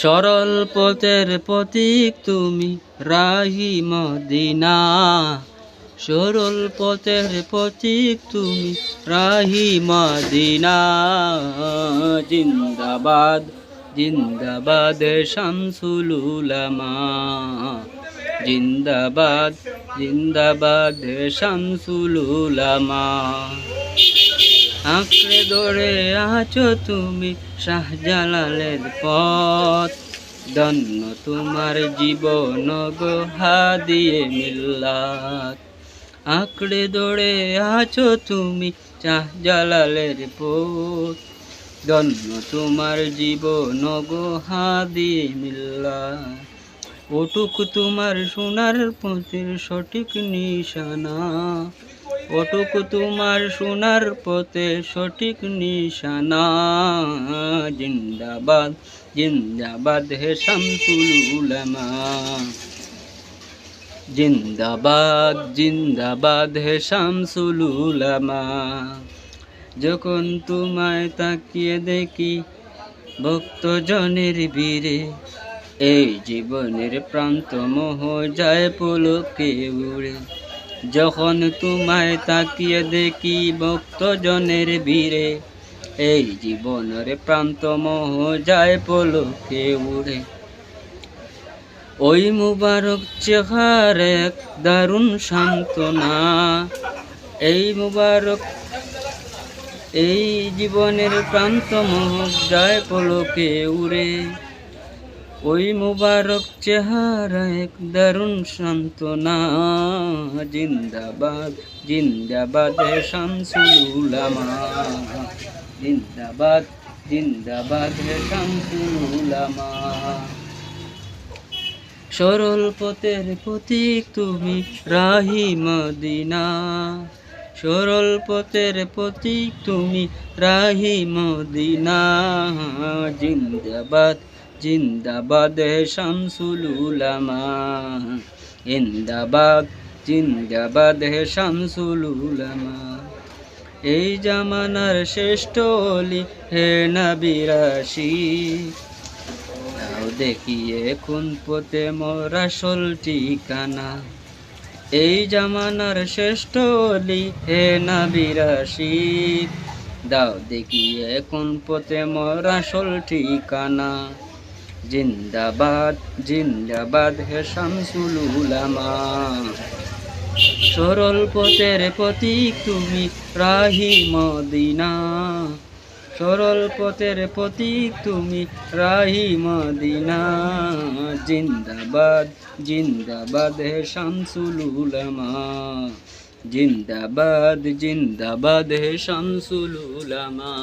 সরল পথের প্রতীক তুমি, রাহি মদিনা। সরল পথের প্রতীক তুমি, রাহি মদিনা। জিন্দাবাদ জিন্দাবাদ শামসুল উলামা। জিন্দাবাদ জিন্দাবাদ শামসুল উলামা। আঁকড়ে ধরে আছো তুমি শাহজালালের পথ। ধন্য তোমার জীবন গো হাদিয়ে মিল্লাত। আঁকড়ে ধরে আছো তুমি শাহজালালের পথ। ধন্য তোমার জীবন গো হাদিয়ে মিল্লাত। ওটুক তোমার সোনার পথের সঠিক নিশানা। ওটুক তোমার সোনার পথে সঠিক নিশানা। জিন্দাবাদ জিন্দাবাদ হে শামসুল উলামা। জিন্দাবাদ জিন্দাবাদ হে শামসুল উলামা। যখন তোমায় তাকিয়ে দেখি ভক্তজনের বীরে এই জীবনের প্রান্ত মোহ যায় পুলকে উড়ে। যখন তোমায় তাকিয়ে দেখি ভক্তজনের বীরে এই জীবনের প্রান্ত মোহ যায় পলকে উড়ে। ওই মুবারক চেহার এক দারুণ সান্ত্বনা, এই মুবারক, এই জীবনের প্রান্ত মোহ যায় পলকে উড়ে। ওই মুবারক চেহারা এক দারুণ সান্ত্বনা জিন্দাবাদ জিন্দাবাদ, হে শামসুল উলামা জিন্দাবাদ জিন্দাবাদ, হে শামসুল উলামা সরল পথের প্রতীক তুমি রাহি মদিনা। সরল পথের প্রতীক তুমি রাহি মদিনা। জিন্দাবাদ জিন্দাবাদ শামসুল উলামা। জিন্দাবাদ জিন্দাবাদ শামসুল উলামা। এই জামানার শ্রেষ্ঠ অলি, হে নবিরাশি তাও দেখিয়ে কোন পথে মোর আসল ঠিকানা। এই জামানার শ্রেষ্ঠ অলি, হে নবিরাশি দাও দেখিয়ে কোন পথে মোর আসল ঠিকানা। জিন্দাবাদ জিন্দাবাদ হে শামসুল উলামা। সরল পথের প্রতীক তুমি রাহি মদিনা। সরল পথের প্রতীক তুমি রাহি মদিনা। জিন্দাবাদ জিন্দাবাদ হে শামসুল উলামা। জিন্দাবাদ জিন্দাবাদ হে শামসুল উলামা।